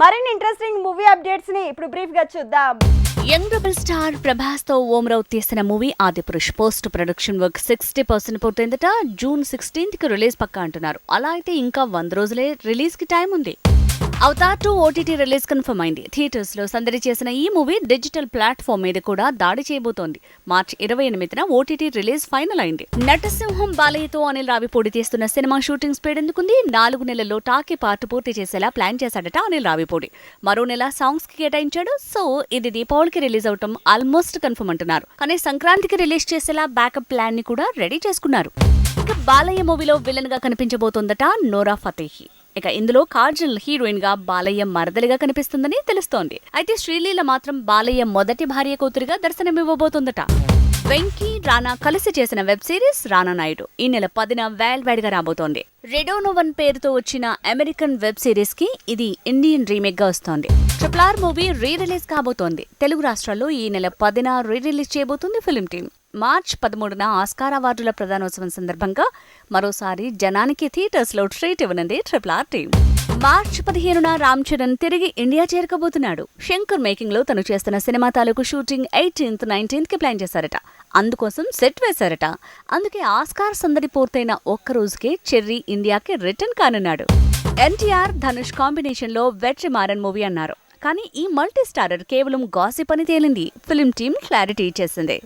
మరిన్ని interesting movie అప్డేట్స్ని ఇప్పుడు బ్రీఫ్గా చూద్దాం. యంగ్ రెబల్ స్టార్ ప్రభాస్తో ఓమరావు తీసిన movie Adipurush. Post production work sixty percent పూర్తయిందట. June సిక్స్టీన్త్కి రిలీజ్ పక్కా అంటున్నారు. అలా అయితే ఇంకా వంద రోజులే రిలీజ్కి టైం ఉంది. Avatar two OTT release confirm అయింది. థియేటర్స్లో సందడి చేసిన ఈ మూవీ డిజిటల్ ప్లాట్ఫామ్ మీద కూడా దాడి చేయబోతోంది. మార్చి ఇరవై ఎనిమిదిన ఓటీటీ రిలీజ్ ఫైనల్ అయింది. నటసింహం బాలయ్యతో అనిల్ రావిపూడి తీస్తున్న సినిమా షూటింగ్ స్పీడ్ ఎందుకుంది? నాలుగు నెలల్లో టాకీ పార్ట్ పూర్తి చేసేలా ప్లాన్ చేశాడట అనిల్ రావిపూడి మరో నెల సాంగ్స్కి కేటాయించాడు. సో ఇది దీపావళికి రిలీజ్ అవటం ఆల్మోస్ట్ కన్ఫర్మ్ అంటున్నారు. కానీ సంక్రాంతికి రిలీజ్ చేసేలా బ్యాకప్ ప్లాన్ని కూడా రెడీ చేసుకున్నారు. బాలయ్య మూవీలో విలన్గా కనిపించబోతోందట నోరా ఫతేహి. ఇక ఇందులో కాజల్ హీరోయిన్గా బాలయ్య మరదలిగా కనిపిస్తుందని తెలుస్తోంది. అయితే శ్రీలీల మాత్రం బాలయ్య మొదటి భార్య కూతురిగా దర్శనమివ్వబోతోందట. వెంకీ రానా కలిసి చేసిన వెబ్ సిరీస్ రానా నాయుడు. ఈ నెల పదిన వేల్ వైడ్ రాబోతోంది. రెడోనోవన్ పేరుతో వచ్చిన అమెరికన్ వెబ్ సిరీస్కి ఇది ఇండియన్ రీమేక్గా వస్తోంది. Triple R movie re release కాబోతోంది. తెలుగు రాష్ట్రాల్లో ఈ నెల పదిన రీ రిలీజ్ చేయబోతుంది ఫిలిం టీం మార్చ్ పదమూడున ఆస్కార్ అవార్డుల ప్రధానోత్సవం సందర్భంగా మరోసారి జనానికి థియేటర్స్లో ట్రీట్ ఇవ్వనుంది ట్రిపుల్ ఆర్ టీం. మార్చ్ పదిహేనున రామ్ చరణ్ తిరిగి ఇండియా చేరుకోబోతున్నాడు. శంకర్ మేకింగ్లో తను చేస్తున్న సినిమా తాలూకు షూటింగ్ ఎయిటీన్త్ నైన్టీన్త్కి ప్లాన్ చేశారట. అందుకోసం సెట్ వేశారట. అందుకే ఆస్కార్ సందడి పూర్తయిన ఒక్క రోజుకే చెర్రీ ఇండియాకి రిటర్న్ కానున్నాడు. ఎన్టీఆర్ ధనుష్ కాంబినేషన్లో వెట్రి మారన్ మూవీ అన్నారు. కానీ ఈ మల్టీ స్టారర్ కేవలం గాసిప్ అని తేలింది. ఫిలిం టీం క్లారిటీ ఇచ్చేసింది.